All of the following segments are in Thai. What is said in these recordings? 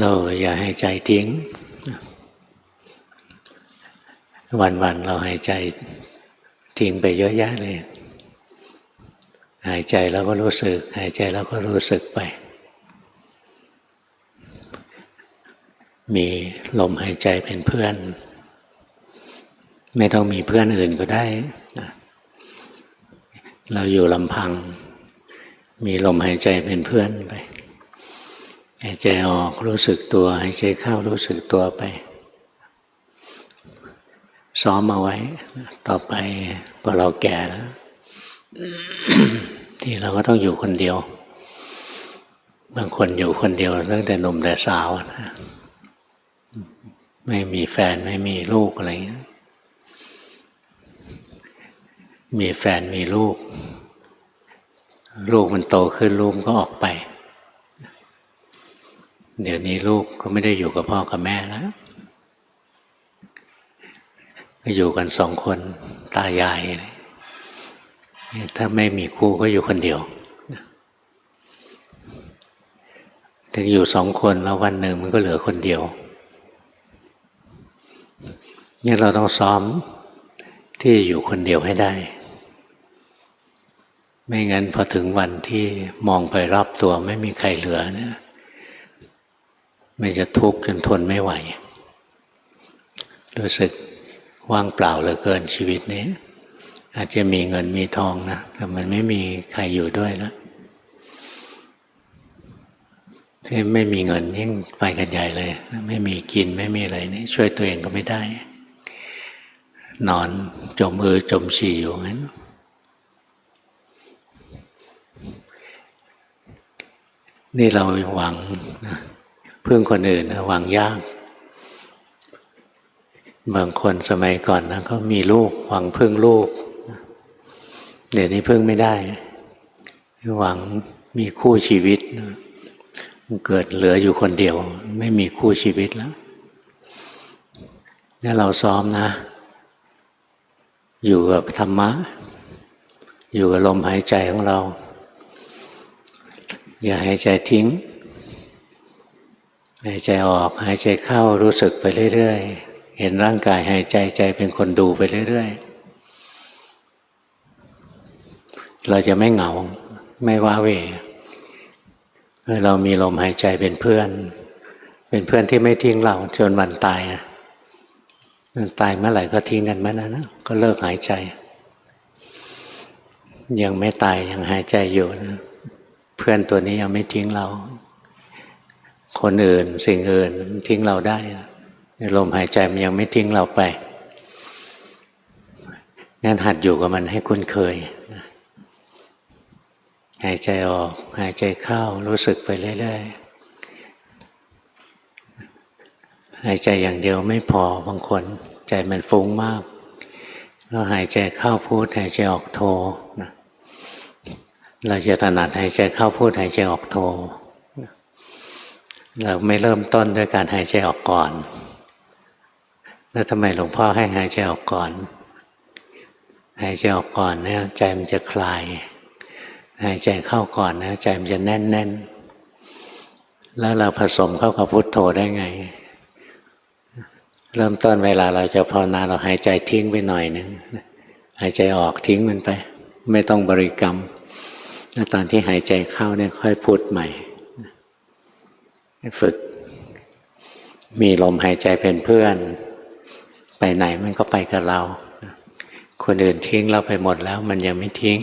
เราอย่าให้ใจทิ้ง วันๆเราหายใจทิ้งไปเยอะแยะเลย หายใจแล้วก็รู้สึก หายใจแล้วก็รู้สึกไป มีลมหายใจเป็นเพื่อน ไม่ต้องมีเพื่อนอื่นก็ได้ เราอยู่ลำพัง มีลมหายใจเป็นเพื่อนไป หายใจออกรู้สึกตัวหายใจเข้ารู้สึกตัวไป ซ้อมเอาไว้ ต่อไปพอเราแก่แล้ว ที่เราก็ต้องอยู่คนเดียว บางคนอยู่คนเดียวตั้งแต่หนุ่มแต่สาวนะไม่มีแฟนไม่มีลูกอะไรเงี้ยมีแฟนมีลูก ลูกมันโตขึ้นลูกก็ออกไป เดี๋ยวนี้ลูกก็ไม่ได้อยู่กับพ่อกับแม่แล้วก็อยู่กันสองคนตายาย ถ้าไม่มีคู่ก็อยู่คนเดียวถึงอยู่สองคนแล้ววันหนึ่งมันก็เหลือคนเดียวนี่เราต้องซ้อมที่อยู่คนเดียวให้ได้ ไม่งั้นพอถึงวันที่มองไปรอบตัวไม่มีใครเหลือเนี่ย มันจะทุกข์จนทนไม่ไหว รู้สึกว่างเปล่าเหลือเกินชีวิตนี้ อาจจะมีเงินมีทองนะแต่มันไม่มีใครอยู่ด้วยแล้วที่ไม่มีเงินยิ่งไปกันใหญ่เลย ไม่มีกินไม่มีอะไรนี่ช่วยตัวเองก็ไม่ได้ นอนจมเออจมฉี่อยู่งั้นนี่เราหวังนะ พึ่งคนอื่นหวังยาก บางคนสมัยก่อนนะก็มีลูกหวังพึ่งลูก เดี๋ยวนี้พึ่งไม่ได้ หวังมีคู่ชีวิตนเกิดเหลืออยู่คนเดียว ไม่มีคู่ชีวิตแล้วนี่เราซ้อมนะ อยู่กับธรรมะ อยู่กับลมหายใจของเรา อย่าหายใจทิ้ง หายใจออกหายใจเข้ารู้สึกไปเรื่อยๆ เห็นร่างกายหายใจใจเป็นคนดูไปเรื่อยๆ เราจะไม่เหงาไม่ว้าเหวเรามีลมหายใจเป็นเพื่อน เป็นเพื่อนที่ไม่ทิ้งเราจนวันตายนะตายเมื่อไหร่ก็ทิ้งกันเมื่อนั้นนะก็เลิกหายใจ ยังไม่ตายยังหายใจอยู่นะเพื่อนตัวนี้ยังไม่ทิ้งเรา คนอื่นสิ่งอื่นทิ้งเราได้ลมหายใจมันยังไม่ทิ้งเราไปงั้นหัดอยู่กับมันให้คุ้นเคย หายใจออก หายใจเข้ารู้สึกไปเรื่อยๆหายใจอย่างเดียวไม่พอบางคนใจมันฟุ้งมากเราหายใจเข้าพูด หายใจออกโทนะเราจะถนัดหายใจเข้าพูด หายใจออกโท เราไม่เริ่มต้นด้วยการหายใจออกก่อน แล้วทำไมหลวงพ่อให้หายใจออกก่อน หายใจออกก่อนเนี่ยใจมันจะคลาย หายใจเข้าก่อนนะใจมันจะแน่นแน่นแล้วเราผสมเข้ากับพุทโธได้ไง เริ่มต้นเวลาเราจะภาวนาเราหายใจทิ้งไปหน่อยหนึ่งหายใจออกทิ้งมันไป ไม่ต้องบริกรรม แล้วตอนที่หายใจเข้าเนี่ยค่อยพุทใหม่ ฝึก มีลมหายใจเป็นเพื่อน ไปไหนมันก็ไปกับเรา คนอื่นทิ้งเราไปหมดแล้ว มันยังไม่ทิ้ง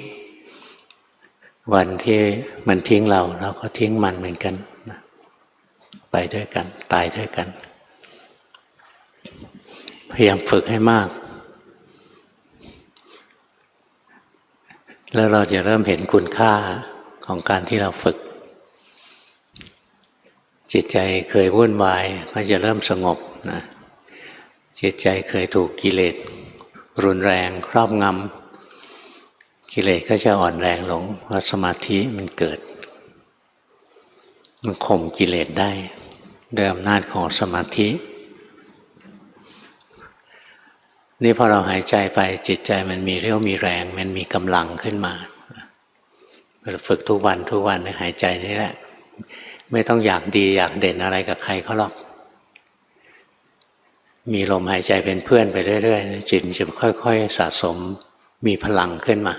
วันที่มันทิ้งเราเราก็ทิ้งมันเหมือนกัน ไปด้วยกัน ตายด้วยกัน พยายามฝึกให้มาก แล้วเราจะเริ่มเห็นคุณค่าของการที่เราฝึก จิตใจเคยวุ่นวายก็จะเริ่มสงบนะจิตใจเคยถูกกิเลสรุนแรงครอบงำกิเลสก็จะอ่อนแรงลงเพราะสมาธิมันเกิด มันข่มกิเลสได้ด้วยอำนาจของสมาธิ นี่พอเราหายใจไปจิตใจมันมีเรี่ยวมีแรง มันมีกำลังขึ้นมาเราฝึกทุกวันทุกวันหายใจนี่แหละ ไม่ต้องอยากดีอยากเด่นอะไรกับใครเขาหรอก มีลมหายใจเป็นเพื่อนไปเรื่อยๆจิตจะค่อย ๆ สะสมมีพลังขึ้นมา